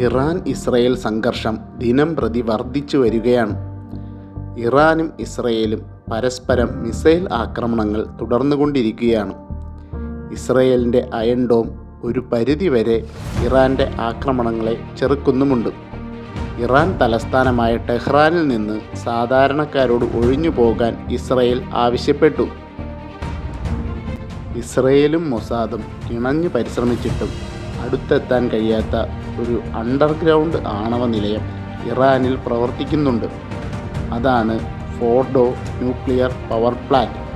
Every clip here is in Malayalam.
ഇറാൻ ഇസ്രയേൽ സംഘർഷം ദിനം പ്രതി വർദ്ധിച്ചു വരികയാണ്. ഇറാനും ഇസ്രയേലും പരസ്പരം മിസൈൽ ആക്രമണങ്ങൾ തുടർന്നുകൊണ്ടിരിക്കുകയാണ്. ഇസ്രയേലിന്റെ അയൺ ഡോം ഒരു പരിധിവരെ ഇറാന്റെ ആക്രമണങ്ങളെ ചെറുക്കുന്നുമുണ്ട്. ഇറാൻ തലസ്ഥാനമായ ടെഹ്റാനിൽ നിന്ന് സാധാരണക്കാരോട് ഒഴിഞ്ഞു പോകാൻ ഇസ്രയേൽ ആവശ്യപ്പെട്ടു. ഇസ്രയേലും മൊസാദും കിണഞ്ഞു പരിശ്രമിച്ചിട്ടും അടുത്തെത്താൻ കഴിയാത്ത ഒരു അണ്ടർഗ്രൗണ്ട് ആണവ നിലയം ഇറാനിൽ പ്രവർത്തിക്കുന്നുണ്ട്. അതാണ് ഫോർഡോ ന്യൂക്ലിയർ പവർ പ്ലാന്റ്.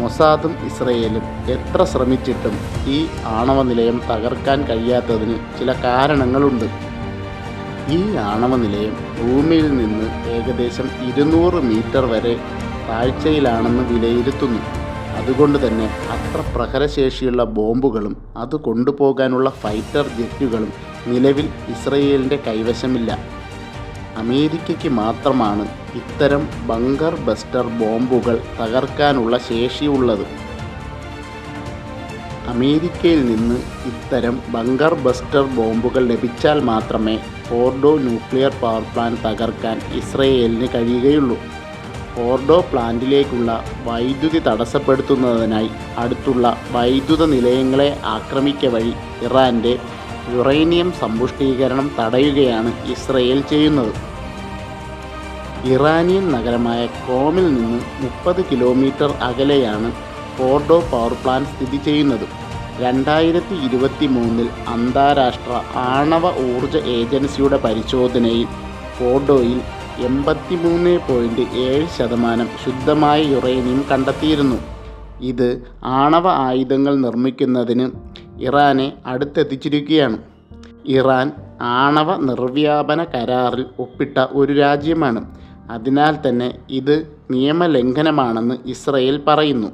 മൊസാദും ഇസ്രയേലും എത്ര ശ്രമിച്ചിട്ടും ഈ ആണവ നിലയം തകർക്കാൻ കഴിയാത്തതിന് ചില കാരണങ്ങളുണ്ട്. ഈ ആണവ നിലയം ഭൂമിയിൽ നിന്ന് ഏകദേശം ഇരുന്നൂറ് മീറ്റർ വരെ താഴ്ചയിലാണെന്ന് വിലയിരുത്തുന്നു. അതുകൊണ്ട് തന്നെ അത്ര പ്രഹരശേഷിയുള്ള ബോംബുകളും അത് കൊണ്ടുപോകാനുള്ള ഫൈറ്റർ ജെറ്റുകളും നിലവിൽ ഇസ്രയേലിന്റെ കൈവശമില്ല. അമേരിക്കയ്ക്ക് മാത്രമാണ് ഇത്തരം ബങ്കർ ബസ്റ്റർ ബോംബുകൾ തകർക്കാനുള്ള ശേഷിയുള്ളത്. അമേരിക്കയിൽ നിന്ന് ഇത്തരം ബങ്കർ ബസ്റ്റർ ബോംബുകൾ ലഭിച്ചാൽ മാത്രമേ ഫോർഡോ ന്യൂക്ലിയർ പവർ പ്ലാന്റ് തകർക്കാൻ ഇസ്രയേലിന് കഴിയുകയുള്ളൂ. ഫോർഡോ പ്ലാന്റിലേക്കുള്ള വൈദ്യുതി തടസ്സപ്പെടുത്തുന്നതിനായി അടുത്തുള്ള വൈദ്യുത നിലയങ്ങളെ ആക്രമിക്ക വഴി ഇറാന്റെ യുറേനിയം സമ്പുഷ്ടീകരണം തടയുകയാണ് ഇസ്രയേൽ ചെയ്യുന്നത്. ഇറാനിയൻ നഗരമായ കോമിൽ നിന്ന് മുപ്പത് കിലോമീറ്റർ അകലെയാണ് ഫോർഡോ പവർ പ്ലാന്റ് സ്ഥിതി ചെയ്യുന്നത്. രണ്ടായിരത്തി ഇരുപത്തി മൂന്നിൽ അന്താരാഷ്ട്ര ആണവ ഊർജ ഏജൻസിയുടെ പരിശോധനയിൽ ഫോർഡോയിൽ എൺപത്തിമൂന്ന് പോയിന്റ് ഏഴ് ശതമാനം ശുദ്ധമായ യുറേനിയം കണ്ടെത്തിയിരുന്നു. ഇത് ആണവ ആയുധങ്ങൾ നിർമ്മിക്കുന്നതിന് ഇറാനെ അടുത്തെത്തിച്ചിരിക്കുകയാണ്. ഇറാൻ ആണവ നിർവ്യാപന കരാറിൽ ഒപ്പിട്ട ഒരു രാജ്യമാണ്. അതിനാൽ തന്നെ ഇത് നിയമലംഘനമാണെന്ന് ഇസ്രയേൽ പറയുന്നു.